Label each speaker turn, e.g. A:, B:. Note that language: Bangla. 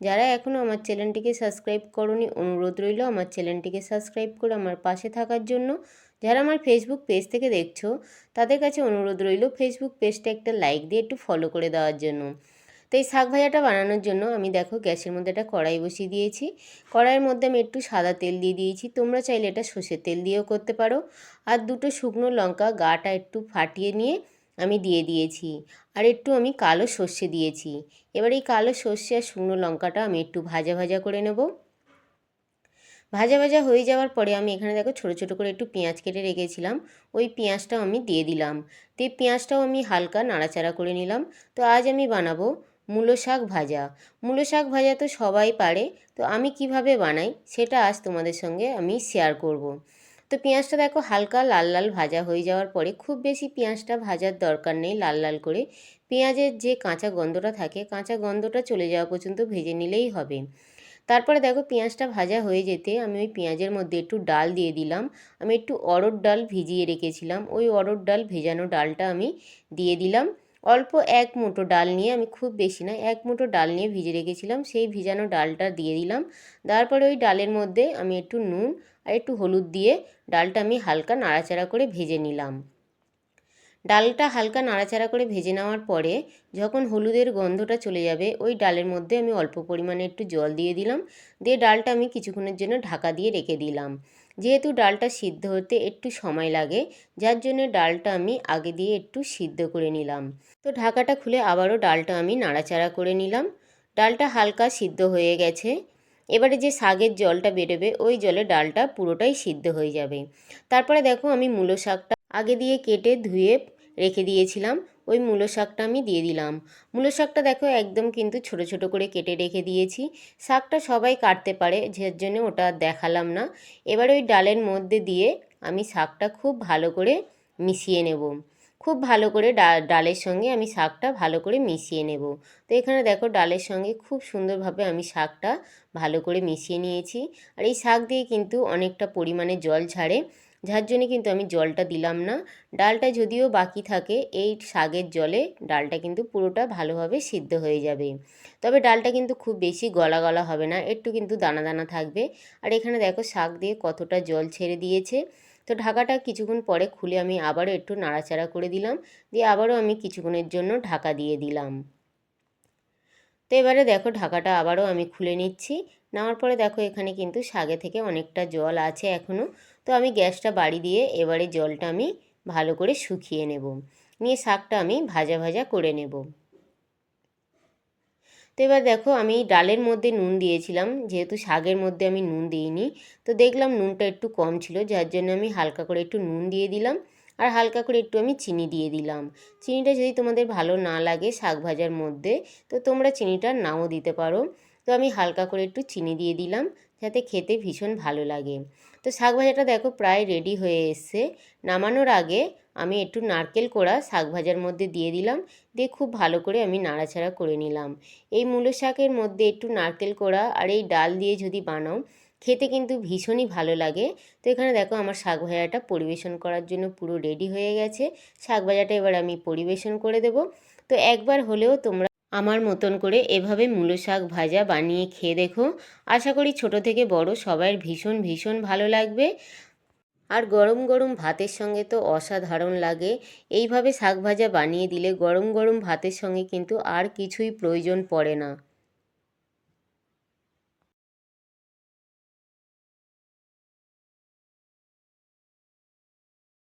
A: যারা এখনও আমার চ্যানেলটিকে সাবস্ক্রাইব করনি, অনুরোধ রইল আমার চ্যানেলটিকে সাবস্ক্রাইব করে আমার পাশে থাকার জন্য। যারা আমার ফেসবুক পেজ থেকে দেখছ, তাদের কাছে অনুরোধ রইল ফেসবুক পেজটা একটা লাইক দিয়ে একটু ফলো করে দেওয়ার জন্য। তো এই শাক ভাজাটা বানানোর জন্য আমি দেখো গ্যাসের মধ্যে একটা কড়াই বসিয়ে দিয়েছি। কড়াইয়ের মধ্যে আমি একটু সাদা তেল দিয়ে দিয়েছি। তোমরা চাইলে এটা সর্ষের তেল দিয়েও করতে পারো। আর দুটো শুকনো লঙ্কা গাটা একটু ফাটিয়ে নিয়ে আমি দিয়ে দিয়েছি। আর একটু আমি কালো সর্ষে দিয়েছি। এবার এই কালো সর্ষে আর শুকনো লঙ্কাটা আমি একটু ভাজা ভাজা করে নেব। ভাজা ভাজা হয়ে যাওয়ার পরে আমি এখানে দেখো ছোটো ছোটো করে একটু পেঁয়াজ কেটে রেখেছিলাম। ওই পেঁয়াজটাও আমি দিয়ে দিলাম। তো এই পেঁয়াজটাও আমি হালকা নাড়াচাড়া করে নিলাম। তো আজ আমি বানাবো মূলো শাক ভাজা। মূলো শাক ভাজা তো সবাই পারে। তো আমি কীভাবে বানাই সেটা আজ তোমাদের সঙ্গে আমি শেয়ার করব। তো পেঁয়াজটা দেখো হালকা লাল লাল ভাজা হয়ে যাওয়ার পরে খুব বেশি পেঁয়াজটা ভাজার দরকার নেই লাল লাল করে। পেঁয়াজের যে কাঁচা গন্ধটা থাকে, কাঁচা গন্ধটা চলে যাওয়া পর্যন্ত ভেজে নিলেই হবে। তারপরে দেখো পেঁয়াজটা ভাজা হয়ে যেতে আমি ওই পেঁয়াজের মধ্যে একটু ডাল দিয়ে দিলাম। আমি একটু অরড় ডাল ভিজিয়ে রেখেছিলাম। ওই অরড় ডাল ভেজানো ডালটা আমি দিয়ে দিলাম। অল্প এক মুঠো ডাল নিয়ে, আমি খুব বেশি না এক মুঠো ডাল নিয়ে ভিজে রেখেছিলাম। সেই ভিজানো ডালটা দিয়ে দিলাম। তারপরে ওই ডালের মধ্যে আমি একটু নুন আর একটু হলুদ দিয়ে ডালটা আমি হালকা নাড়াচাড়া করে ভেজে নিলাম। ডালটা হালকা নাড়াচাড়া করে ভেজে নেওয়ার পরে যখন হলুদের গন্ধটা চলে যাবে, ওই ডালের মধ্যে আমি অল্প পরিমাণে একটু জল দিয়ে দিলাম। দিয়ে ডালটা আমি কিছুক্ষণের জন্য ঢাকা দিয়ে রেখে দিলাম। যেহেতু ডালটা সিদ্ধ হতে একটু সময় লাগে, যার জন্য ডালটা আমি আগে দিয়ে একটু সিদ্ধ করে নিলাম। তো ঢাকাটা খুলে আবারও ডালটা আমি নাড়াচাড়া করে নিলাম। ডালটা হালকা সিদ্ধ হয়ে গেছে। এবারে যে শাকের জলটা বেরোবে, ওই জলে ডালটা পুরোটাই সিদ্ধ হয়ে যাবে। তারপরে দেখো আমি মূলো শাকটা আগে দিয়ে কেটে ধুয়ে রেখে দিয়েছিলাম। ওই মূলো শাকটা আমি দিয়ে দিলাম। মূলো শাকটা দেখো একদম কিন্তু ছোট ছোট করে কেটে রেখে দিয়েছি। শাকটা সবাই কাটতে পারে যার জন্য ওটা দেখালাম না। এবার ওই ডালের মধ্যে দিয়ে আমি শাকটা খুব ভালো করে মিশিয়ে নেব। খুব ভালো করে ডালের সঙ্গে আমি শাকটা ভালো করে মিশিয়ে নেব। তো এখানে দেখো ডালের সঙ্গে খুব সুন্দরভাবে আমি শাকটা ভালো করে মিশিয়ে নিয়েছি। আর এই শাক দিয়ে কিন্তু অনেকটা পরিমাণে জল ছাড়ে যার জন্যে কিন্তু আমি জলটা দিলাম না। ডালটা যদিও বাকি থাকে, এই শাকের জলে ডালটা কিন্তু পুরোটা ভালোভাবে সিদ্ধ হয়ে যাবে। তবে ডালটা কিন্তু খুব বেশি গলা গলা হবে না, একটু কিন্তু দানা দানা থাকবে। আর এখানে দেখো শাক দিয়ে কতটা জল ছেড়ে দিয়েছে। তো ঢাকাটা কিছুক্ষণ পরে খুলে আমি আবারও একটু নাড়াচাড়া করে দিলাম। দিয়ে আবারও আমি কিছুক্ষণের জন্য ঢাকা দিয়ে দিলাম। তো এবারে দেখো ঢাকাটা আবারও আমি খুলে নিচ্ছি। নেওয়ার পরে দেখো এখানে কিন্তু শাগে থেকে অনেকটা জল আছে এখনও তো আমি গ্যাসটা বাড়ি দিয়ে এবারে জলটা আমি ভালো করে শুকিয়ে নেব। নিয়ে শাকটা আমি ভাজা ভাজা করে নেব। তো এবার দেখো আমি ডালের মধ্যে নুন দিয়েছিলাম, যেহেতু শাকের মধ্যে আমি নুন দিইনি। তো দেখলাম নুনটা একটু কম ছিল, যার জন্য আমি হালকা করে একটু নুন দিয়ে দিলাম। আর হালকা করে একটু আমি চিনি দিয়ে দিলাম। চিনিটা যদি তোমাদের ভালো না লাগে শাক ভাজার মধ্যে, তো তোমরা চিনিটা নাও দিতে পারো। তো আমি হালকা করে একটু চিনি দিয়ে দিলাম, যাতে খেতে ভীষণ ভালো লাগে। তো শাক ভাজাটা দেখো প্রায় রেডি হয়ে এসছে। নামানোর আগে আমি একটু নারকেল কোড়া শাক ভাজার মধ্যে দিয়ে দিলাম, দিয়ে খুব ভালো করে আমি নাড়াচাড়া করে নিলাম। এই মূলো শাকের মধ্যে একটু নারকেল কোড়া আর এই ডাল দিয়ে যদি বানাও খেতে কিন্তু ভীষণই ভালো লাগে। তো এখানে দেখো আমার শাক ভাজাটা পরিবেশন করার জন্য পুরো রেডি হয়ে গেছে। শাক ভাজাটা এবার আমি পরিবেশন করে দেব। তো একবার হলেও তোমরা আমার মতন করে এভাবে মূলো শাক ভাজা বানিয়ে খেয়ে দেখো। আশা করি ছোট থেকে বড় সবার ভীষণ ভীষণ ভালো লাগবে। আর গরম গরম ভাতের সঙ্গে তো অসাধারণ লাগে। এইভাবে শাক ভাজা বানিয়ে দিলে গরম গরম ভাতের সঙ্গে কিন্তু আর কিছুই প্রয়োজন পড়ে না।